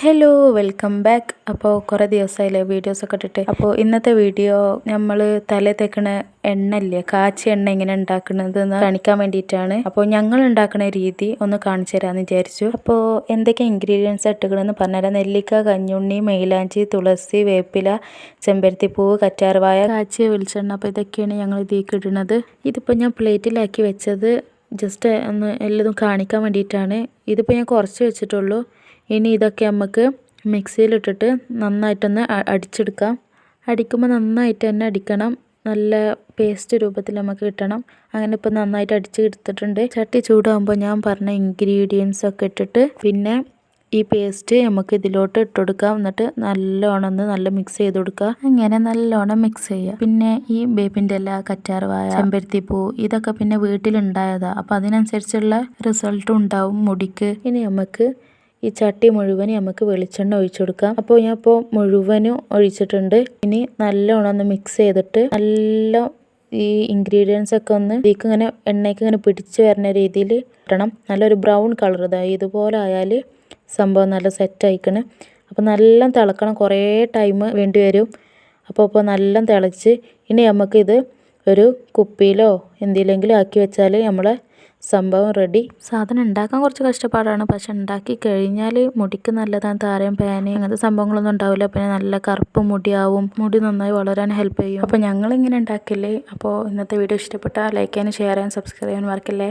Hello welcome back അപ്പോൾ കുറേ ദിവസമായില്ലേ വീഡിയോസൊക്കെ ഇട്ടിട്ട്. അപ്പോൾ ഇന്നത്തെ വീഡിയോ നമ്മൾ തല തേക്കണ എണ്ണ കാച്ചി എണ്ണ എങ്ങനെ ഉണ്ടാക്കുന്നത് എന്ന് കാണിക്കാൻ വേണ്ടിയിട്ടാണ്. അപ്പോൾ ഞങ്ങൾ ഉണ്ടാക്കുന്ന രീതി ഒന്ന് കാണിച്ചു തരാമെന്ന് വിചാരിച്ചു. അപ്പോൾ എന്തൊക്കെ ഇൻഗ്രീഡിയൻസ് ഇട്ടുകണമെന്ന് പറഞ്ഞുതരാം. നെല്ലിക്ക കഞ്ഞുണ്ണി മൈലാഞ്ചി തുളസി വേപ്പില ചെമ്പരത്തിപ്പൂവ് കറ്റാർവായ കാച്ചിയ വെളിച്ചെണ്ണ. അപ്പോൾ ഇതൊക്കെയാണ് ഞങ്ങൾ ഇതിലേക്ക് ഇടുന്നത്. ഇതിപ്പോൾ ഞാൻ പ്ലേറ്റിലാക്കി വെച്ചത് ജസ്റ്റ് ഒന്ന് എല്ലതും കാണിക്കാൻ വേണ്ടിയിട്ടാണ്. ഇതിപ്പോൾ ഞാൻ കുറച്ച് വെച്ചിട്ടുള്ളൂ. ഇനി ഇതൊക്കെ നമുക്ക് മിക്സിയിലിട്ടിട്ട് നന്നായിട്ടൊന്ന് അടിച്ചെടുക്കാം. അടിക്കുമ്പോൾ നന്നായിട്ട് തന്നെ അടിക്കണം. നല്ല പേസ്റ്റ് രൂപത്തിൽ നമുക്ക് കിട്ടണം. അങ്ങനെ ഇപ്പോൾ നന്നായിട്ട് അടിച്ച് എടുത്തിട്ടുണ്ട്. ചട്ടി ചൂടാകുമ്പോൾ ഞാൻ പറഞ്ഞ ഇൻഗ്രീഡിയൻസ് ഒക്കെ ഇട്ടിട്ട് പിന്നെ ഈ പേസ്റ്റ് നമുക്ക് ഇതിലോട്ട് ഇട്ട് കൊടുക്കാം എന്നിട്ട് നല്ലോണം ഒന്ന് നല്ല മിക്സ് ചെയ്ത് കൊടുക്കുക അങ്ങനെ നല്ലോണം മിക്സ് ചെയ്യുക. പിന്നെ ഈ വേപ്പിന്റെ ഇല കറ്റാർവായ ചെമ്പരത്തിപ്പൂ ഇതൊക്കെ പിന്നെ വീട്ടിലുണ്ടായതാ. അപ്പം അതിനനുസരിച്ചുള്ള റിസൾട്ട് ഉണ്ടാവും മുടിക്ക്. ഇനി നമുക്ക് ഈ ചട്ടി മുഴുവൻ നമുക്ക് വെളിച്ചെണ്ണ ഒഴിച്ചു കൊടുക്കാം അപ്പോൾ ഞാൻ ഇപ്പോൾ മുഴുവനും ഒഴിച്ചിട്ടുണ്ട്. ഇനി നല്ലോണം ഒന്ന് മിക്സ് ചെയ്തിട്ട് നല്ല ഈ ഇൻഗ്രീഡിയൻസ് ഒക്കെ ഒന്ന് ഇതിലേക്ക് ഇങ്ങനെ എണ്ണയ്ക്ക് ഇങ്ങനെ പിടിച്ച് വരുന്ന രീതിയിൽ ഇടണം. നല്ലൊരു ബ്രൗൺ കളർ ഇതായി ഇതുപോലെ ആയാൽ സംഭവം നല്ല സെറ്റ് ആയിക്കണ്. അപ്പോൾ നല്ല തിളക്കണം. കുറേ ടൈം വേണ്ടി വരും. അപ്പോൾ ഇപ്പോൾ നല്ല തിളച്ച് ഇനി നമുക്കിത് ഒരു കുപ്പിയിലോ എന്തിലെങ്കിലും ആക്കി വെച്ചാൽ നമ്മളെ സംഭവം റെഡി സാധനം ഉണ്ടാക്കാൻ കുറച്ച് കഷ്ടപ്പാടാണ്. പക്ഷെ ഉണ്ടാക്കി കഴിഞ്ഞാൽ മുടിക്ക് നല്ലതാണ്. താരം പാന് അങ്ങനത്തെ സംഭവങ്ങളൊന്നും ഉണ്ടാവില്ല. പിന്നെ നല്ല കറുപ്പ് മുടിയാവും. മുടി നന്നായി വളരാൻ ഹെൽപ്പ് ചെയ്യും. അപ്പോൾ ഞങ്ങളിങ്ങനെ ഉണ്ടാക്കില്ലേ? അപ്പോൾ ഇന്നത്തെ വീഡിയോ ഇഷ്ടപ്പെട്ടാൽ ലൈക്ക് ചെയ്യാനും ഷെയർ ചെയ്യാനും സബ്സ്ക്രൈബ് ചെയ്യാനും മറക്കില്ലേ?